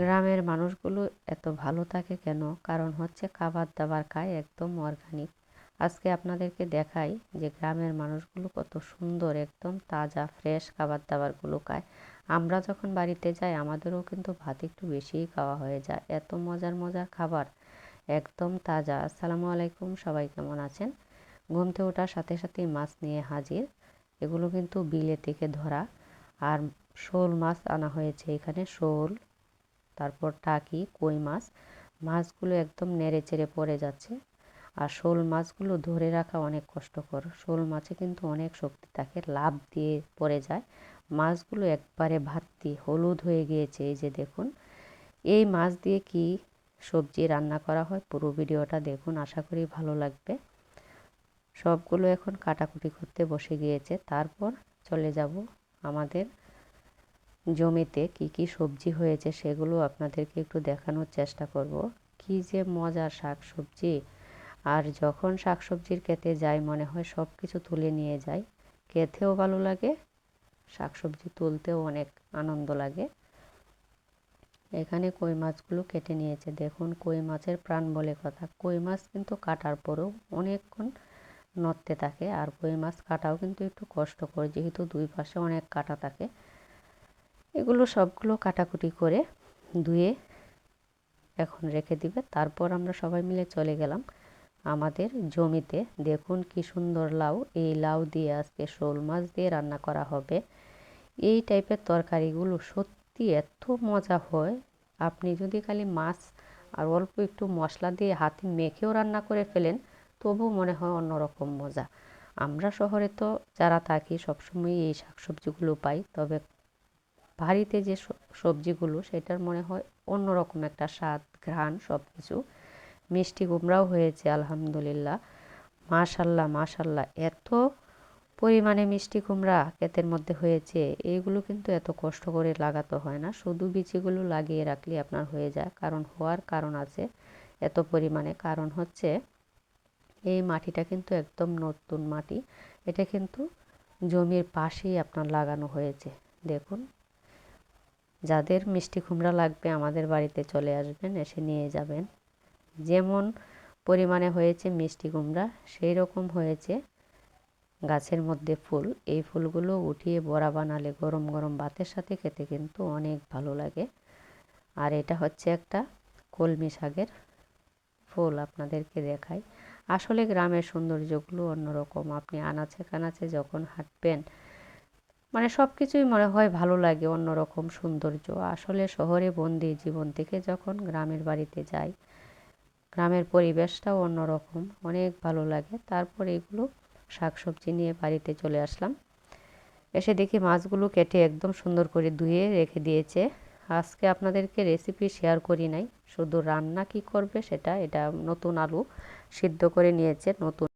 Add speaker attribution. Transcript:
Speaker 1: গ্রামের মানুষগুলো এত ভালো থাকে কেন? কারণ হচ্ছে খাবার দাবার খায় একদম অর্গানিক আজকে আপনাদেরকে দেখাই যে গ্রামের মানুষগুলো কত সুন্দর, একদম তাজা ফ্রেশ খাবার দাবারগুলো খায়। আমরা যখন বাড়িতে যাই, আমাদেরও কিন্তু ভাত একটু বেশিই খাওয়া হয়ে যায়। এত মজার মজার খাবার, একদম তাজা। আসসালামু আলাইকুম, সবাই কেমন আছেন? ঘুমতে ওঠার সাথে সাথেই মাছ নিয়ে হাজির। এগুলো কিন্তু বিলে থেকে ধরা। আর শোল মাছ আনা হয়েছে এখানে, শোল। তারপর টাকি, কই মাছ। মাছগুলো একদম নেড়ে চেড়ে পড়ে যাচ্ছে। আর শোল মাছগুলো ধরে রাখা অনেক কষ্টকর। শোল মাছে কিন্তু অনেক শক্তি থাকে লাভ দিয়ে পড়ে যায়। মাছগুলো একবারে ভাত্তি হলুদ হয়ে গিয়েছে, এই যে দেখুন। এই মাছ দিয়ে কি সবজি রান্না করা হয় পুরো ভিডিওটা দেখুন, আশা করি ভালো লাগবে। সবগুলো এখন কাটাকুটি করতে বসে গিয়েছে। তারপর চলে যাব আমাদের জমিতে কি কি সবজি হয়েছে সেগুলো আপনাদেরকে একটু দেখানোর চেষ্টা করব। কি যে মজার শাক সবজি আর যখন শাক সবজির খেতে যাই, মনে হয় সব কিছু তুলে নিয়ে যাই, খেতেও ভালো লাগে শাক সবজি তুলতেও অনেক আনন্দ লাগে। এখানে কই মাছগুলো কেটে নিয়েছে। দেখুন, কই মাছের প্রাণ বলে কথা। কই মাছ কিন্তু কাটার পরেও অনেকক্ষণ নড়তে থাকে, আর কই মাছ কাটাও কিন্তু একটু কষ্টকর। যেহেতু দুই পাশে অনেক কাটা থাকে এগুলো সবগুলো কাটাকুটি করে ধুয়ে এখন রেখে দিবে। তারপর আমরা সবাই মিলে চলে গেলাম আমাদের জমিতে। দেখুন কি সুন্দর লাউ। এই লাউ দিয়ে আজকে শোল মাছ দিয়ে রান্না করা হবে। এই টাইপের তরকারিগুলো সত্যি এত মজা হয়। আপনি যদি খালি মাছ আর অল্প একটু মশলা দিয়ে হাতে মেখেও রান্না করে ফেলেন, তবু মনে হয় অন্যরকম মজা। আমরা শহরে তো যারা থাকি সবসময় এই শাকসবজিগুলো পাই, তবে বাড়িতে যে সবজিগুলো সেটার মনে হয় অন্যরকম একটা স্বাদ, ঘ্রাণ সব কিছু মিষ্টি কুমড়াও হয়েছে, আলহামদুলিল্লাহ। মাশাল্লাহ মাশাল্লাহ, এত পরিমাণে মিষ্টি কুমড়া ক্ষেতের মধ্যে হয়েছে এইগুলো কিন্তু এত কষ্ট করে লাগাতে হয় না। শুধু বিচিগুলো লাগিয়ে রাখলে আপনার হয়ে যায়। কারণ হওয়ার কারণ আছে, এত পরিমাণে। কারণ হচ্ছে, এই মাটিটা কিন্তু একদম নতুন মাটি। এটা কিন্তু জমির পাশেই আপনার লাগানো হয়েছে। দেখুন যাদের মিষ্টি কুমড়া লাগবে আমাদের বাড়িতে চলে আসবেন, এসে নিয়ে যাবেন। যেমন পরিমাণে হয়েছে মিষ্টি কুমড়া, সেই রকম হয়েছে গাছের মধ্যে ফুল। এই ফুলগুলো উঠিয়ে বড়া বানালে গরম গরম ভাতের সাথে খেতে কিন্তু অনেক ভালো লাগে। আর এটা হচ্ছে একটা কলমি শাকের ফুল আপনাদেরকে দেখাই। আসলে গ্রামের সৌন্দর্যগুলো অন্যরকম। আপনি আনাচে কানাচে যখন হাঁটবেন মানে সব কিছুই মনে হয় ভালো লাগে, অন্যরকম সৌন্দর্য। আসলে শহরে বন্দি জীবন থেকে যখন গ্রামের বাড়িতে যাই, গ্রামের পরিবেশটাও অন্যরকম, অনেক ভালো লাগে। তারপর এগুলো শাকসবজি নিয়ে বাড়িতে চলে আসলাম। এসে দেখি মাছগুলো কেটে একদম সুন্দর করে ধুয়ে রেখে দিয়েছে। আজকে আপনাদেরকে রেসিপি শেয়ার করি নাই, শুধু রান্না কি করবে সেটা, এটা নতুন আলু সিদ্ধ করে নিয়েছে, নতুন